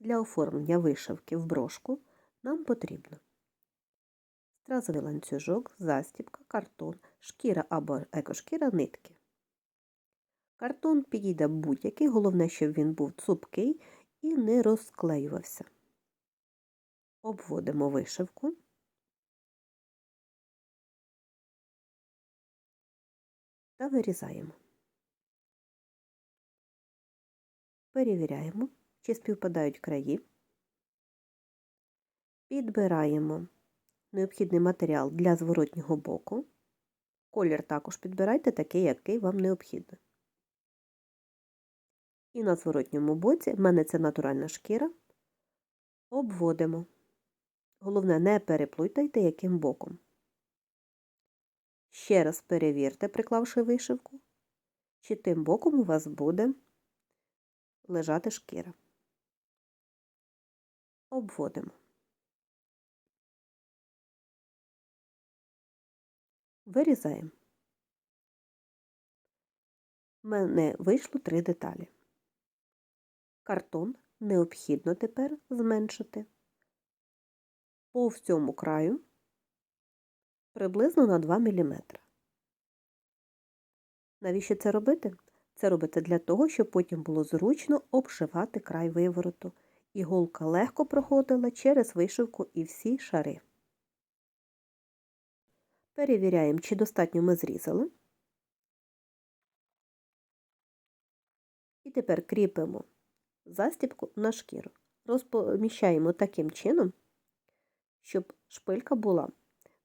Для оформлення вишивки в брошку нам потрібно стразовий ланцюжок, застібка, картон, шкіра або екошкіра нитки. Картон підійде будь-який, головне, щоб він був цупкий і не розклеювався. Обводимо вишивку. Та вирізаємо. Перевіряємо, чи співпадають краї. Підбираємо необхідний матеріал для зворотнього боку. Колір також підбирайте такий, який вам необхідний. І на зворотньому боці, в мене це натуральна шкіра, обводимо. Головне, не переплутайте, яким боком. Ще раз перевірте, приклавши вишивку, чи тим боком у вас буде лежати шкіра. Обводимо. Вирізаємо. У мене вийшло три деталі. Картон необхідно тепер зменшити по всьому краю приблизно на 2 мм. Навіщо це робити? Це робити для того, щоб потім було зручно обшивати край вивороту. Іголка легко проходила через вишивку і всі шари. Перевіряємо, чи достатньо ми зрізали. І тепер кріпимо застібку на шкіру. Розпоміщаємо таким чином, щоб шпилька була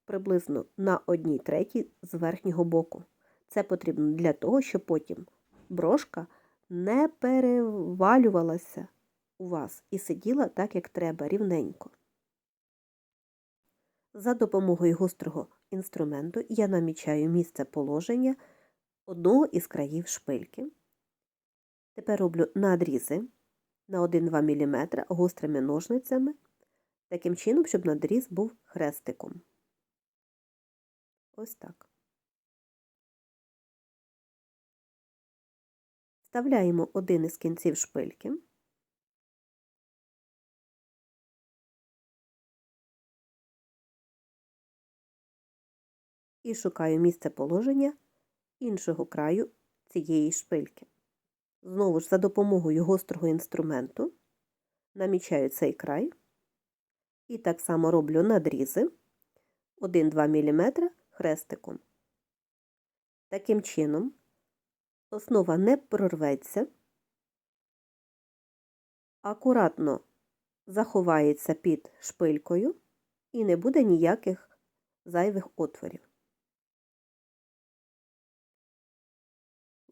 приблизно на одній третій з верхнього боку. Це потрібно для того, щоб потім брошка не перевалювалася у вас і сиділа так, як треба, рівненько. За допомогою гострого інструменту я намічаю місце положення одного із країв шпильки. Тепер роблю надрізи на 1-2 мм гострими ножницями, таким чином, щоб надріз був хрестиком. Ось так. Вставляємо один із кінців шпильки. І шукаю місце положення іншого краю цієї шпильки. Знову ж за допомогою гострого інструменту намічаю цей край і так само роблю надрізи 1-2 мм хрестиком. Таким чином, основа не прорветься, акуратно заховається під шпилькою і не буде ніяких зайвих отворів.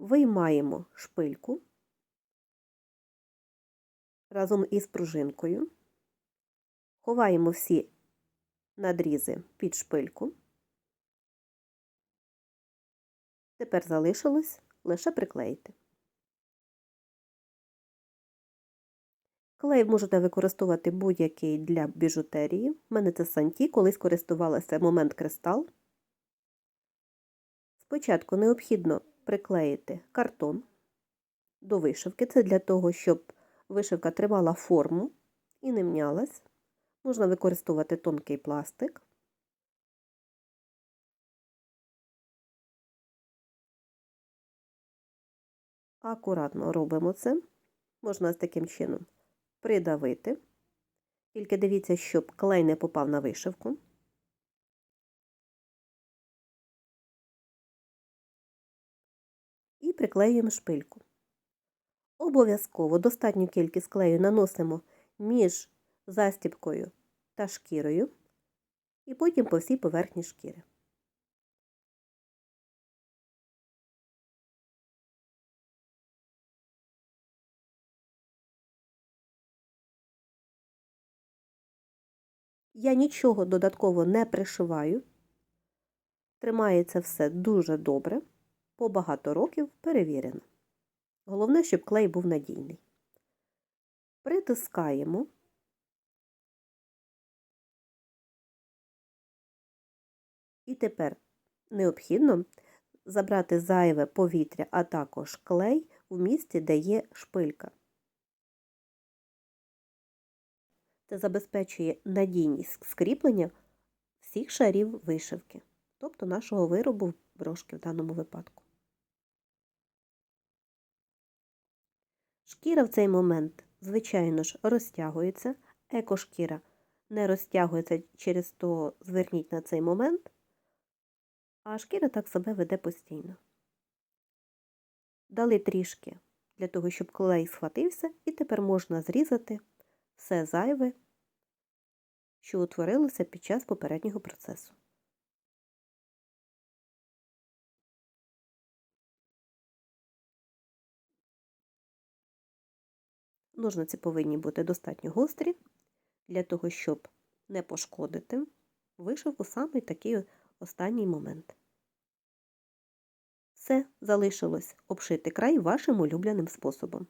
Виймаємо шпильку разом із пружинкою, ховаємо всі надрізи під шпильку. Тепер залишилось лише приклеїти. Клей можете використовувати будь-який для біжутерії. У мене це санті, колись користувалася момент кристал. Спочатку необхідно приклеїти картон до вишивки. Це для того, щоб вишивка тримала форму і не мнялась. Можна використовувати тонкий пластик. Акуратно робимо це. Можна з таким чином придавити. Тільки дивіться, щоб клей не попав на вишивку. Приклеюємо шпильку. Обов'язково достатню кількість клею наносимо між застібкою та шкірою, і потім по всій поверхні шкіри. Я нічого додатково не пришиваю, тримається все дуже добре, по багато років перевірено. Головне, щоб клей був надійний. Притискаємо. І тепер необхідно забрати зайве повітря, а також клей в місці, де є шпилька. Це забезпечує надійність скріплення всіх шарів вишивки, тобто нашого виробу брошки в даному випадку. Шкіра в цей момент, звичайно ж, розтягується, екошкіра не розтягується, через то зверніть на цей момент, а шкіра так себе веде постійно. Дали трішки для того, щоб клей схватився, і тепер можна зрізати все зайве, що утворилося під час попереднього процесу. Ножниці повинні бути достатньо гострі для того, щоб не пошкодити вишивку саме такий останній момент. Все залишилось обшити край вашим улюбленим способом.